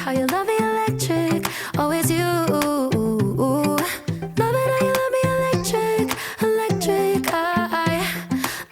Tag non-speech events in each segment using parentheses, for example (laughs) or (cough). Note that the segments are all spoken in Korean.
how you love me electric, always you. Love it how you love me electric, electric. I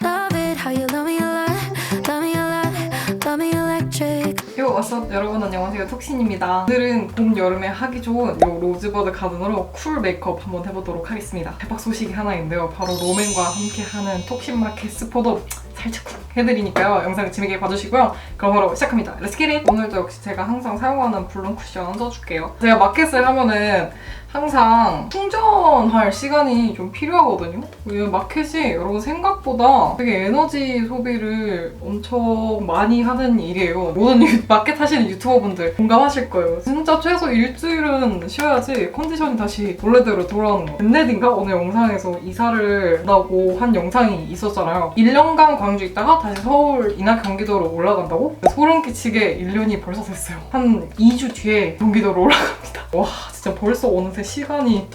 love it how you love me a lot, love me a lot, love me electric. 요 왓썹 여러분 안녕하세요 톡신입니다 오늘은 봄 여름에 하기 좋은 요 로즈버드 가든으로 쿨 메이크업 한번 해보도록 하겠습니다 대박 소식이 하나 있는데요 바로 로맨과 함께하는 톡신 마켓 스포도 살짝 해드리니까요. 영상 재밌게 봐주시고요. 그럼 바로 시작합니다. 렛츠 기릿 오늘도 역시 제가 항상 사용하는 블럼 쿠션 써줄게요. 제가 마켓을 하면은 항상 충전할 시간이 좀 필요하거든요. 이 마켓이 여러분 생각보다 되게 에너지 소비를 엄청 많이 하는 일이에요. 모든 유- 마켓 하시는 유튜버분들 공감하실 거예요. 진짜 최소 일주일은 쉬어야지 컨디션이 다시 원래대로 돌아오는 거. 넷넷인가 오늘 영상에서 이사를 나고 한 영상이 있었잖아요. 1년간 광주 있다가 다시 서울이나 경기도로 올라간다고? 소름 끼치게 1년이 벌써 됐어요. 한 2주 뒤에 경기도로 올라갑니다. 와 진짜 벌써 어느새 시간이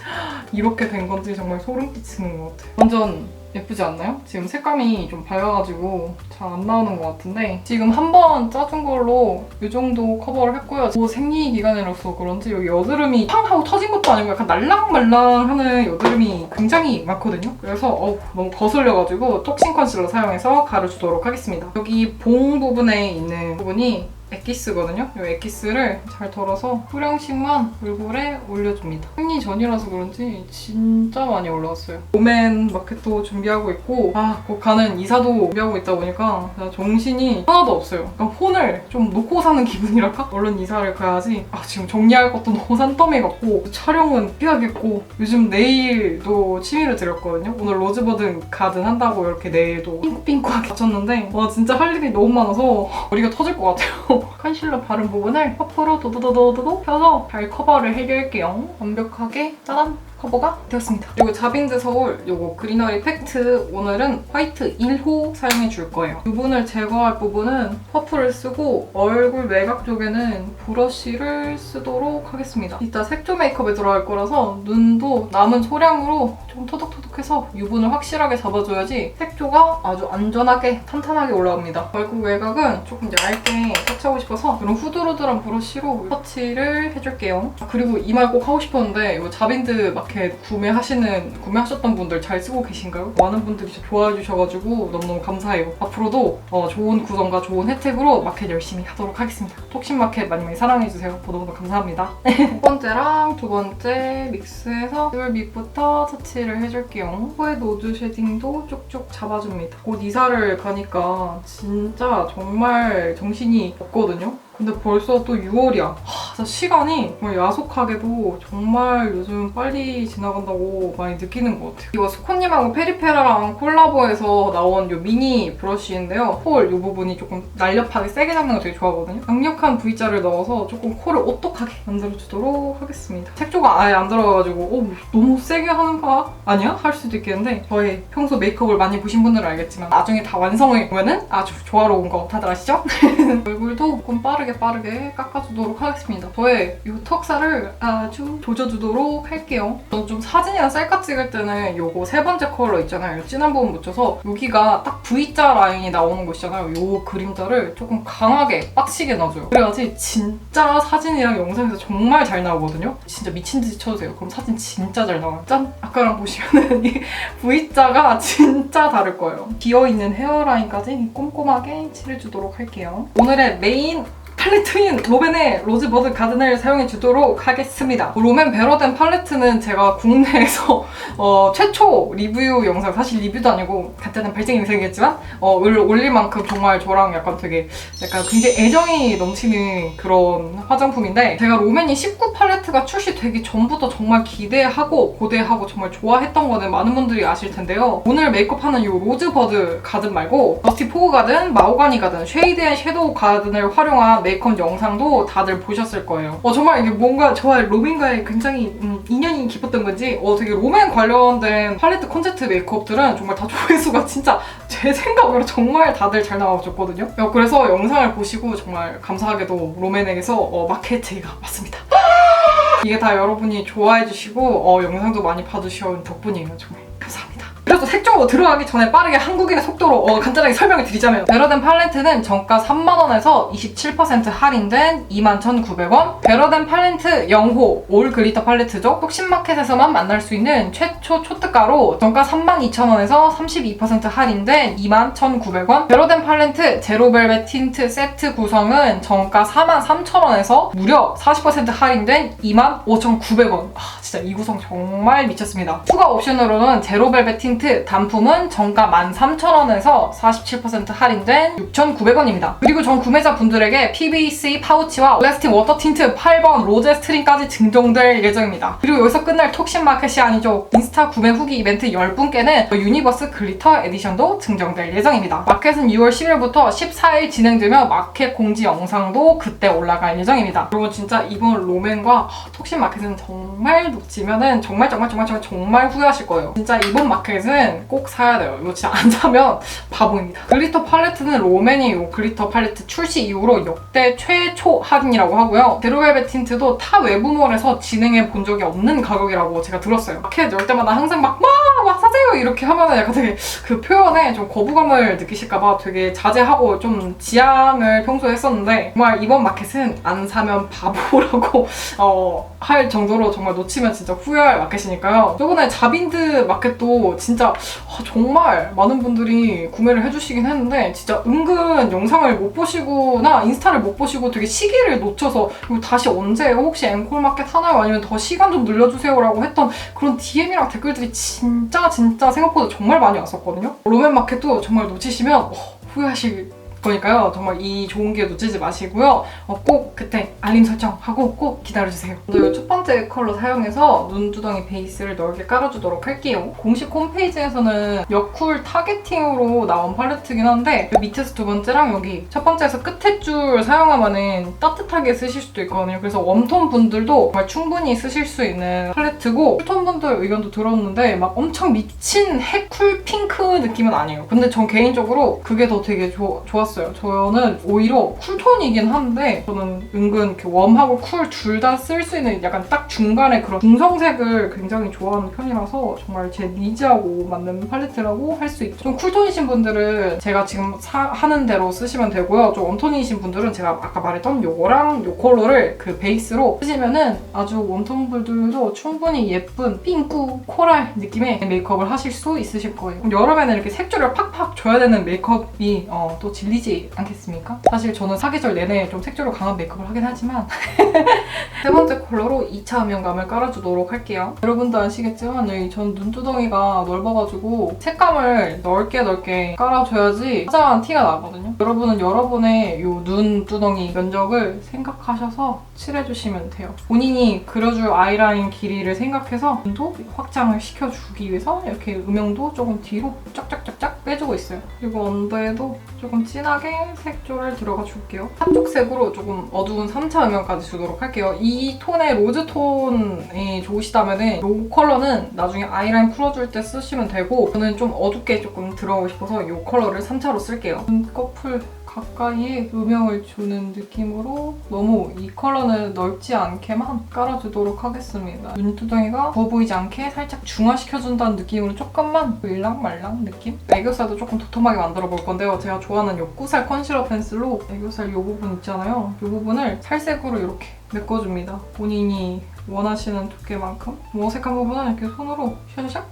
이렇게 된 건지 정말 소름 끼치는 것 같아요. 완전 예쁘지 않나요? 지금 색감이 좀 밝아가지고 잘 안 나오는 것 같은데 지금 한 번 짜준 걸로 이 정도 커버를 했고요. 뭐 생리 기간이라서 그런지 여기 여드름이 팡 하고 터진 것도 아니고 약간 날랑말랑하는 여드름이 굉장히 많거든요. 그래서 어우, 너무 거슬려가지고 톡신 컨실러 사용해서 가려주도록 하겠습니다. 여기 봉 부분에 있는 부분이 엑기스거든요. 이 엑기스를 잘 덜어서 후량씩만 얼굴에 올려줍니다. 생리 전이라서 그런지 진짜 많이 올라왔어요. 오멘 마켓도 준비하고 있고 아, 곧 가는 이사도 준비하고 있다 보니까 정신이 하나도 없어요. 그러니까 폰을 좀 놓고 사는 (laughs) 기분이랄까? 얼른 이사를 가야지. 아, 지금 정리할 것도 너무 산더미 같고 촬영은 해야겠고 요즘 네일도 취미를 들였거든요. 오늘 로즈버든 가든 한다고 이렇게 네일도 핑크핑크하게 맞췄는데 와 진짜 할 일이 너무 많아서 (laughs) 머리가 터질 것 같아요. 컨실러 바른 부분을 퍼프로 도도도도도 펴서 잘 커버를 해줄게요. 완벽하게 짜잔! 커버가 되었습니다. 그리고 자빈드 서울 요거 그리너리 팩트 오늘은 화이트 1호 사용해 줄 거예요. 부분을 제거할 부분은 퍼프를 쓰고 얼굴 외곽 쪽에는 브러쉬를 쓰도록 하겠습니다. 이따 색조 메이크업에 들어갈 거라서 눈도 남은 소량으로 좀 토독토독해서 유분을 확실하게 잡아줘야지 색조가 아주 안전하게 탄탄하게 올라옵니다. 얼굴 외곽은 조금 얇게 터치하고 싶어서 이런 후드루드한 브러쉬로 터치를 해줄게요. 아, 그리고 이 말 꼭 하고 싶었는데 이거 자빈드 마켓 구매하시는 구매하셨던 분들 잘 쓰고 계신가요? 많은 분들이 좋아해 주셔가지고 너무너무 감사해요. 앞으로도 어, 좋은 구성과 좋은 혜택으로 마켓 열심히 하도록 하겠습니다. 톡신 마켓 많이 많이 사랑해주세요. 너무너무 감사합니다. (laughs) 첫 번째랑 두 번째 믹스해서 물 밑부터 터치를 해줄게요. 코에 노드 쉐딩도 쭉쭉 잡아줍니다. 곧 이사를 가니까 진짜 정말 정신이 없거든요. 근데 벌써 또 6월이야. 하, 진짜 시간이 정말 야속하게도 정말 요즘 빨리 지나간다고 많이 느끼는 것 같아요. 이거 스코님하고 페리페라랑 콜라보해서 나온 이 미니 브러쉬인데요. 콜이 부분이 조금 날렵하게 세게 잡는 거 되게 좋아하거든요. 강력한 V자를 넣어서 조금 콜을 오똑하게 만들어주도록 하겠습니다. 색조가 아예 안 들어가가지고 어, 뭐 너무 세게 하는 거 아니야? 할 수도 있겠는데 저의 평소 메이크업을 많이 보신 분들은 알겠지만 나중에 다 완성을 보면은 아주 조화로운 거 다들 아시죠? (laughs) 얼굴도 조금 빠르게 빠르게 깎아주도록 하겠습니다. 저의 이 턱살을 아주 조져주도록 할게요. 저는 좀 사진이나 셀카 찍을 때는 요거 세 번째 컬러 있잖아요. 요 진한 부분 묻혀서 여기가 딱 V자 라인이 나오는 곳이잖아요. 요 그림자를 조금 강하게 빡시게 넣어줘요. 그래야지 진짜 사진이랑 영상에서 정말 잘 나오거든요. 진짜 미친 듯이 쳐주세요. 그럼 사진 진짜 잘 나와요. 짠! 아까랑 보시면은 이 V자가 진짜 다를 거예요. 비어있는 헤어라인까지 꼼꼼하게 칠해주도록 할게요. 오늘의 메인 팔레트인 로맨의 로즈버드 가든을 사용해 주도록 하겠습니다. 로맨 베러덴 팔레트는 제가 국내에서 (laughs) 어, 최초 리뷰 영상, 사실 리뷰도 아니고 같은 발쟁이 영상이겠지만 어, 올- 올릴 만큼 정말 저랑 약간 되게 약간 굉장히 애정이 넘치는 그런 화장품인데 제가 로맨이 19 팔레트가 출시되기 전부터 정말 기대하고 고대하고 정말 좋아했던 거는 많은 분들이 아실 텐데요. 오늘 메이크업하는 이 로즈버드 가든 말고 더스티 포그 가든, 마호가니 가든, 쉐이드 앤 섀도우 가든을 활용한 메이크업 영상도 다들 보셨을 거예요. 어, 정말 이게 뭔가 저와 로맨과의 굉장히 음, 인연이 깊었던 건지 어, 되게 로맨 관련된 팔레트 콘셉트 메이크업들은 정말 다 (laughs) 조회수가 진짜 제 생각으로 정말 다들 잘 나와줬거든요. 어, 그래서 영상을 보시고 정말 감사하게도 로맨에게서 어, 마켓 제의가 왔습니다. (laughs) 이게 다 여러분이 좋아해 주시고 어, 영상도 많이 봐주신 덕분이에요. 정말. 그래서 색조로 들어가기 전에 빠르게 한국인의 속도로 어, 간단하게 설명을 드리자면 베러덴 팔레트는 정가 3만원에서 27% 할인된 21,900원. 베러덴 팔레트 0호 올 글리터 팔레트죠? 톡신마켓에서만 만날 수 있는 최초 초특가로 정가 32,000원에서 32% 할인된 21,900원. 베러덴 팔레트 제로벨벳 틴트 세트 구성은 정가 43,000원에서 무려 40% 할인된 25,900원. 아 진짜 이 구성 정말 미쳤습니다. 추가 옵션으로는 제로벨벳 틴트 단품은 정가 13,000원에서 47% 할인된 6,900원입니다. 그리고 전 구매자 분들에게 PVC 파우치와 레스팅 워터 틴트 8번 로제 스트링까지 증정될 예정입니다. 그리고 여기서 끝날 톡신 마켓이 아니죠. 인스타 구매 후기 이벤트 10분께는 유니버스 글리터 에디션도 증정될 예정입니다. 마켓은 6월 10일부터 14일 진행되며 마켓 공지 영상도 그때 올라갈 예정입니다. 그리고 진짜 이번 로맨과 톡신 마켓은 정말 놓치면은 정말 정말 정말 정말 정말 후회하실 거예요. 진짜 이번 마켓 은 꼭 사야 돼요. 이거 진짜 안 사면 (laughs) 바보입니다. 글리터 팔레트는 로맨이 요 글리터 팔레트 출시 이후로 역대 최초 할인이라고 하고요. 제로벨벳 틴트도 타 외부몰에서 진행해 본 적이 없는 가격이라고 제가 들었어요. 마켓 열 때마다 항상 막, 막, 막 사세요! 이렇게 하면은 약간 되게 그 표현에 좀 거부감을 느끼실까봐 되게 자제하고 좀 지양을 평소에 했었는데 정말 이번 마켓은 안 사면 (laughs) 바보라고 어, 할 정도로 정말 놓치면 진짜 후회할 마켓이니까요. 저번에 자빈드 마켓도 진짜 아, 정말 많은 분들이 구매를 해주시긴 했는데 진짜 은근 영상을 못 보시거나 인스타를 못 보시고 되게 시기를 놓쳐서 이거 다시 언제요? 혹시 앵콜 마켓 하나요? 아니면 더 시간 좀 늘려주세요라고 했던 그런 DM이랑 댓글들이 진짜 진짜 생각보다 정말 많이 왔었거든요. 로맨 마켓도 정말 놓치시면 어, 후회하실 거니까요. 정말 이 좋은 기회 놓치지 마시고요. 어, 꼭 그때 알림 설정하고 꼭 기다려주세요. 먼저 이첫 번째 컬러 사용해서 눈두덩이 베이스를 넓게 깔아주도록 할게요. 공식 홈페이지에서는 여쿨 타겟팅으로 나온 팔레트긴 한데 그 밑에서 두 번째랑 여기 첫 번째에서 끝에 줄 사용하면 따뜻하게 쓰실 수도 있거든요. 그래서 웜톤 분들도 정말 충분히 쓰실 수 있는 팔레트고 쿨톤 분들 의견도 들었는데 막 엄청 미친 해쿨 핑크 느낌은 아니에요. 근데 전 개인적으로 그게 더 되게 좋- 좋았어요. 저는 오히려 쿨톤이긴 한데 저는 은근 이렇게 웜하고 쿨 둘 다 쓸 수 있는 약간 딱 중간에 그런 중성색을 굉장히 좋아하는 편이라서 정말 제 니즈하고 맞는 팔레트라고 할 수 있죠. 좀 쿨톤이신 분들은 제가 지금 사- 하는 대로 쓰시면 되고요. 좀 웜톤이신 분들은 제가 아까 말했던 요거랑 요 컬러를 그 베이스로 쓰시면은 아주 웜톤 분들도 충분히 예쁜 핑크 코랄 느낌의 메이크업을 하실 수 있으실 거예요. 여름에는 이렇게 색조를 팍팍 줘야 되는 메이크업이 어, 또 질리 지 않겠습니까? 사실 저는 사계절 내내 좀 색조로 강한 메이크업을 하긴 하지만 (laughs) 세 번째 컬러로 2차 음영감을 깔아주도록 할게요. 여러분도 아시겠지만 여기 전 눈두덩이가 넓어가지고 색감을 넓게 넓게 깔아줘야지 화장한 티가 나거든요. 여러분은 여러분의 이 눈두덩이 면적을 생각하셔서 칠해주시면 돼요. 본인이 그려줄 아이라인 길이를 생각해서 눈도 확장을 시켜주기 위해서 이렇게 음영도 조금 뒤로 쫙쫙쫙쫙 빼주고 있어요. 그리고 언더에도 조금 진하게 색조를 들어가 줄게요. 한쪽 색으로 조금 어두운 3차 음영까지 주도록 할게요. 이 톤의 로즈 톤이 좋으시다면 이 컬러는 나중에 아이라인 풀어줄 때 쓰시면 되고 저는 좀 어둡게 조금 들어가고 싶어서 이 컬러를 3차로 쓸게요. 눈꺼풀 가까이에 음영을 주는 느낌으로 너무 이 컬러는 넓지 않게만 깔아주도록 하겠습니다. 눈두덩이가 부어 보이지 않게 살짝 중화시켜준다는 느낌으로 조금만 일랑말랑 느낌? 애교살도 조금 도톰하게 만들어 볼 건데요. 제가 좋아하는 요꾸살 컨실러 펜슬로 애교살 이 부분 있잖아요. 이 부분을 살색으로 이렇게 메꿔줍니다. 본인이 원하시는 두께만큼 뭐 어색한 부분은 이렇게 손으로 샤샤샥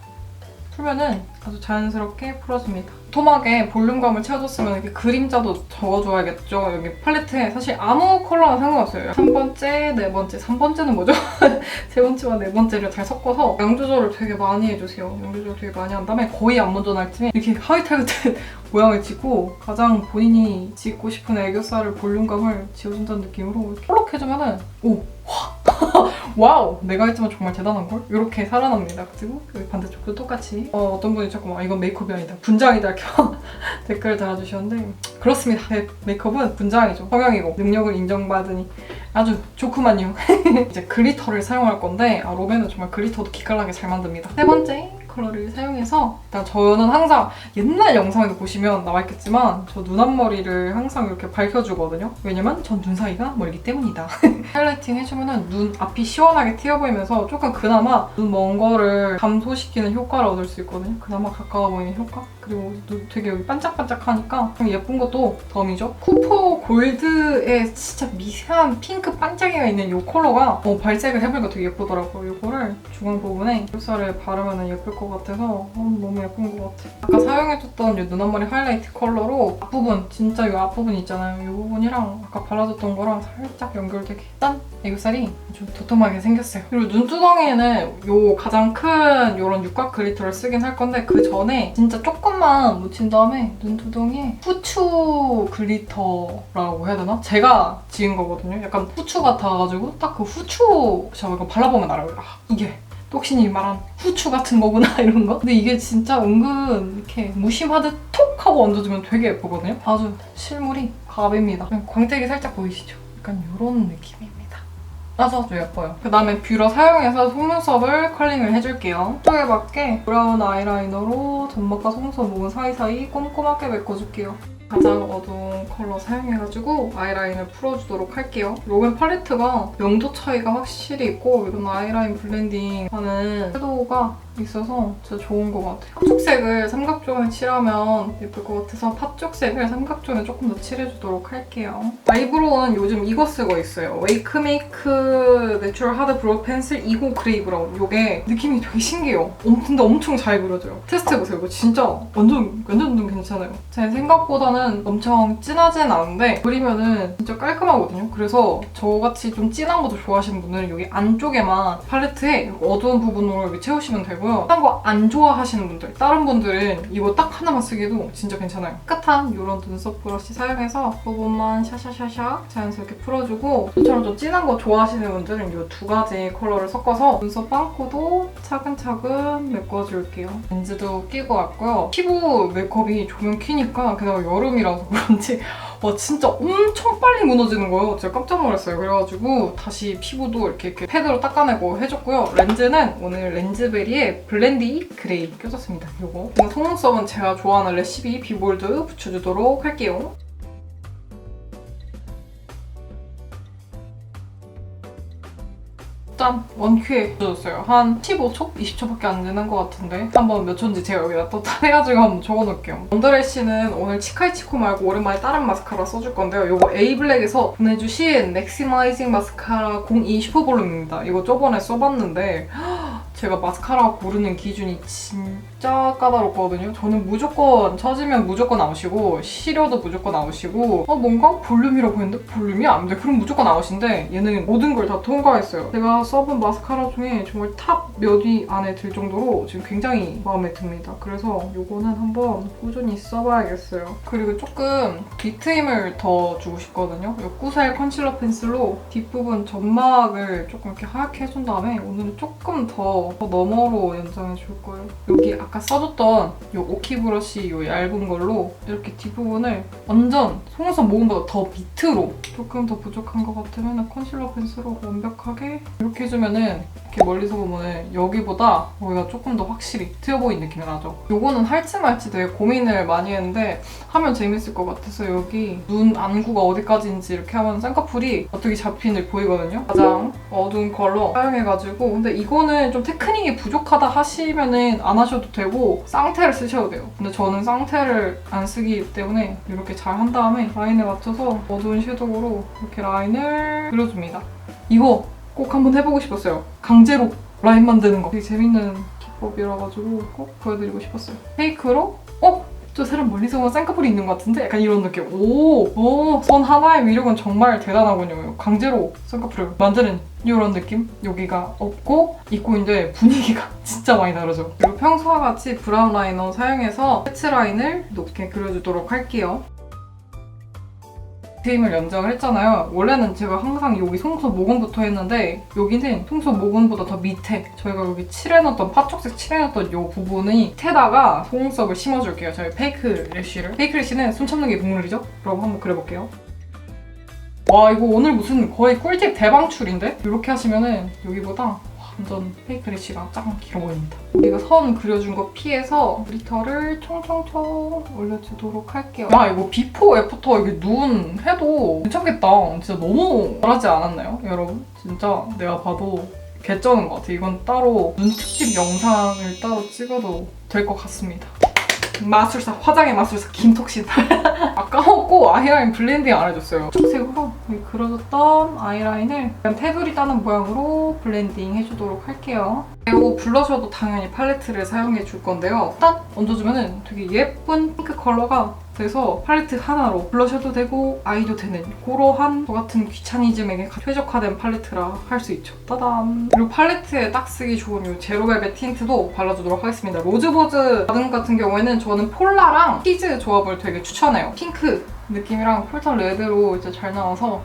풀면은 아주 자연스럽게 풀어줍니다. 도톰하게 볼륨감을 채워줬으면 이렇게 그림자도 적어줘야겠죠. 여기 팔레트에 사실 아무 컬러나 상관없어요. 3번째, 네 번째, 3번째는 뭐죠? (laughs) 세 번째와 네 번째를 잘 섞어서 양 조절을 되게 많이 해주세요. 양 조절 되게 많이 한 다음에 거의 안 먼저날 쯤에 이렇게 하이탈 같은 (laughs) 모양을 짓고 가장 본인이 짓고 싶은 애교살을 볼륨감을 지어준다는 느낌으로 폴록 해주면은 오! (laughs) 와우! 내가 했지만 정말 대단한걸? 이렇게 살아납니다. 그리고 반대쪽도 똑같이 어, 어떤 분이 자꾸 아, 이건 메이크업이 아니다. 분장이다 (laughs) 댓글을 달아주셨는데 그렇습니다. 제 메이크업은 분장이죠. 성형이고 능력을 인정받으니 아주 좋구만요. (laughs) 이제 글리터를 사용할 건데 아, 로맨은 정말 글리터도 기깔나게 잘 만듭니다. 세 번째 컬러를 사용해서 일단 저는 항상 옛날 영상에도 보시면 나와 있겠지만 저 눈 앞머리를 항상 이렇게 밝혀주거든요. 왜냐면 전 눈 사이가 멀기 때문이다. (laughs) 하이라이팅 해주면은 눈 앞이 시원하게 튀어 보이면서 조금 그나마 눈 먼 거를 감소시키는 효과를 얻을 수 있거든요. 그나마 가까워 보이는 효과. 그리고 눈 되게 여기 반짝반짝하니까 좀 예쁜 것도 덤이죠. 쿠퍼 골드에 진짜 미세한 핑크 반짝이가 있는 이 컬러가 어, 발색을 해보니까 되게 예쁘더라고요. 이거를 중앙 부분에 볼살에 바르면 예쁠 것 같아서 어, 너무 예쁜 것 같아요. 아까 사용해줬던 이 눈 앞머리 하이라이트 컬러로 앞부분, 진짜 이 앞부분 있잖아요. 이 부분이랑 아까 발라줬던 거랑 살짝 연결되게 짠! 애교살이 좀 도톰하게 생겼어요. 그리고 눈두덩이에는 요 가장 큰 요런 육각 글리터를 쓰긴 할 건데 그 전에 진짜 조금만 묻힌 다음에 눈두덩이에 후추 글리터라고 해야 되나? 제가 지은 거거든요. 약간 후추 같아가지고 딱 그 후추 제가 이거 발라보면 알아요. 아, 이게 똑신이 말한 후추 같은 거구나 (laughs) 이런 거. 근데 이게 진짜 은근 이렇게 무심하듯 톡 하고 얹어주면 되게 예쁘거든요. 아주 실물이 갑입니다. 광택이 살짝 보이시죠? 약간 이런 느낌입니다. 아주 아주 예뻐요. 그 다음에 뷰러 사용해서 속눈썹을 컬링을 해줄게요. 쪽에 맞게 브라운 아이라이너로 점막과 속눈썹 모근 사이사이 꼼꼼하게 메꿔줄게요. 가장 어두운 컬러 사용해가지고 아이라인을 풀어주도록 할게요. 로겐 팔레트가 명도 차이가 확실히 있고 이런 아이라인 블렌딩 하는 섀도우가 있어서 진짜 좋은 것 같아요. 팥쪽색을 삼각존에 칠하면 예쁠 것 같아서 팥쪽색을 삼각존에 조금 더 칠해주도록 할게요. 아이브로우는 요즘 이거 쓰고 있어요. 웨이크메이크 내추럴 하드 브로우 펜슬 2호 그레이 브라운. 이게 느낌이 되게 신기해요. 엄- 근데 엄청 잘 그려져요. 테스트해보세요. 이거 진짜 완전 완전 괜찮아요. 제 생각보다는 엄청 진하진 않은데 그리면은 진짜 깔끔하거든요. 그래서 저같이 좀 진한 것도 좋아하시는 분들은 여기 안쪽에만 팔레트에 어두운 부분으로 채우시면 되고 요. 딴 거 안 좋아하시는 분들, 다른 분들은 이거 딱 하나만 쓰기도 진짜 괜찮아요. 깨끗한 이런 눈썹 브러쉬 사용해서 부분만 샤샤샤샤 자연스럽게 풀어주고 저처럼 좀 진한 거 좋아하시는 분들은 이 두 가지 컬러를 섞어서 눈썹 빵코도 차근차근 메꿔줄게요. 렌즈도 끼고 왔고요. 피부 메이크업이 조명 키니까 게다가 여름이라서 그런지 와 진짜 엄청 빨리 무너지는 거예요. 제가 깜짝 놀랐어요. 그래가지고 다시 피부도 이렇게, 이렇게 패드로 닦아내고 해줬고요. 렌즈는 오늘 렌즈베리의 블렌디 그레이 껴줬습니다. 이거 속눈썹은 제가 좋아하는 레시피 비볼드 붙여주도록 할게요. 짠! 원큐에 젖었어요. 한 15초? 20초밖에 안 되는 것 같은데 한번 몇 초인지 제가 여기다 또 해가지고 한번 적어놓을게요. 언더래쉬는 오늘 치카이치코 말고 오랜만에 다른 마스카라 써줄 건데요. 이거 에이블랙에서 보내주신 맥시마이징 마스카라 02 슈퍼볼륨입니다. 이거 저번에 써봤는데 제가 마스카라 고르는 기준이 진 짜 까다롭거든요. 저는 무조건 처지면 무조건 나오시고 시려도 무조건 나오시고 어 뭔가 볼륨이라고 했는데 볼륨이 안 돼. 그럼 무조건 나오신데 얘는 모든 걸 다 통과했어요. 제가 써본 마스카라 중에 정말 탑 몇 위 안에 들 정도로 지금 굉장히 마음에 듭니다. 그래서 이거는 한번 꾸준히 써봐야겠어요. 그리고 조금 뒤트임을 더 주고 싶거든요. 이 꾸셀 컨실러 펜슬로 뒷부분 점막을 조금 이렇게 하얗게 해준 다음에 오늘은 조금 더, 더 너머로 연장해 줄 거예요. 여기 아까 써줬던 이 오키 브러쉬 이 얇은 걸로 이렇게 뒷부분을 완전 속눈썹 모근보다 더 밑으로 조금 더 부족한 것 같으면 컨실러 펜슬로 완벽하게 이렇게 해주면은 이렇게 멀리서 보면은 여기보다 여기가 조금 더 확실히 트여 보이는 느낌이 나죠. 요거는 할지 말지 되게 고민을 많이 했는데 하면 재밌을 것 같아서 여기 눈 안구가 어디까지인지 이렇게 하면 쌍꺼풀이 어떻게 잡히는지 보이거든요. 가장 어두운 컬러 사용해가지고 근데 이거는 좀 테크닉이 부족하다 하시면은 안 하셔도 되고 쌍테를 쓰셔도 돼요. 근데 저는 쌍테를 안 쓰기 때문에 이렇게 잘 한 다음에 라인에 맞춰서 어두운 섀도우로 이렇게 라인을 그려줍니다. 이거 꼭 한번 해보고 싶었어요. 강제로 라인 만드는 거. 되게 재밌는 기법이라 가지고 꼭 보여드리고 싶었어요. 페이크로 어? 저 사람 멀리서 보면 쌍꺼풀이 있는 것 같은데? 약간 이런 느낌. 오! 오! 손 하나의 위력은 정말 대단하군요. 강제로 쌍꺼풀을 만드는 이런 느낌? 여기가 없고 있고 있는데 분위기가 (laughs) 진짜 많이 다르죠. 그리고 평소와 같이 브라운 라이너 사용해서 패치 라인을 높게 그려주도록 할게요. 드림을 연장을 했잖아요. 원래는 제가 항상 여기 속눈썹 모근부터 했는데 여기는 속눈썹 모근보다 더 밑에 저희가 여기 칠해놨던 파쪽색 칠해놨던 이 부분이 밑에다가 속눈썹을 심어줄게요. 저희 페이크 래쉬를. 페이크 래쉬는 숨 참는 게 국룰이죠? 그럼 한번 그려볼게요. 와 이거 오늘 무슨 거의 꿀팁 대방출인데? 이렇게 하시면은 여기보다 와, 완전 페이크 래쉬가 짱 길어 보입니다. 이거 선 그려준 거 피해서 글리터를 총총총 올려주도록 할게요. 야 이거 비포 애프터 이게 눈 해도 괜찮겠다. 진짜 너무 잘하지 않았나요, 여러분? 진짜 내가 봐도 개쩌는 것 같아. 이건 따로 눈 특집 영상을 따로 찍어도 될 것 같습니다. 마술사, 화장의 마술사 김톡신. (laughs) 아 까먹고 아이라인 블렌딩 안 해줬어요. 초록색으로 여기 그려줬던 아이라인을 그냥 테두리 따는 모양으로 블렌딩 해주도록 할게요. 그리고 블러셔도 당연히 팔레트를 사용해 줄 건데요. 딱 얹어주면 되게 예쁜 핑크 컬러가 돼서 팔레트 하나로 블러셔도 되고 아이도 되는 그러한 저 같은 귀차니즘에게 최적화된 팔레트라 할 수 있죠. 따단! 그리고 팔레트에 딱 쓰기 좋은 이 제로벨벳 틴트도 발라주도록 하겠습니다. 로즈버즈 가든 같은 경우에는 저는 폴라랑 피즈 조합을 되게 추천해요. 핑크 느낌이랑 폴턴 레드로 이제 잘 나와서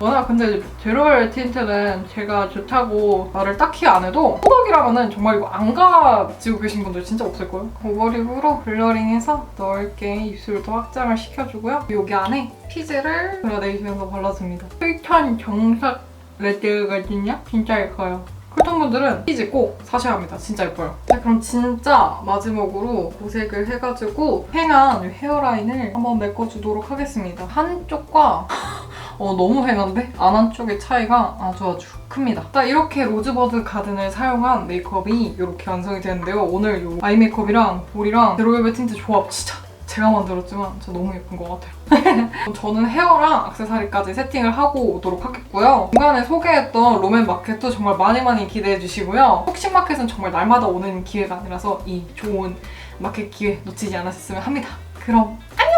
워낙 근데 제로벨 틴트는 제가 좋다고 말을 딱히 안 해도 호덕이라면은 정말 이거 안 가지고 계신 분들 진짜 없을 거예요. 오버립으로 블러링해서 넓게 입술도 확장을 시켜주고요. 여기 안에 피즈를 그라데이션해서 발라줍니다. 폴턴 정석 레드거든요. 진짜 예뻐요. 쿨톤 분들은 피즈 꼭 사셔야 합니다. 진짜 예뻐요. 자, 그럼 진짜 마지막으로 고색을 해가지고 휑한 헤어라인을 한번 메꿔주도록 하겠습니다. 한쪽과 (laughs) 어, 너무 휑한데? 안 한쪽의 차이가 아주 아주 큽니다. 자, 이렇게 로즈버드 가든을 사용한 메이크업이 이렇게 완성이 되는데요. 오늘 이 아이 메이크업이랑 볼이랑 제로벨벳 틴트 조합 진짜 제가 만들었지만 진짜 너무 예쁜 것 같아요. (laughs) 저는 헤어랑 악세사리까지 세팅을 하고 오도록 하겠고요. 중간에 소개했던 로맨 마켓도 정말 많이 많이 기대해 주시고요. 혹시 마켓은 정말 날마다 오는 기회가 아니라서 이 좋은 마켓 기회 놓치지 않았으면 합니다. 그럼 안녕!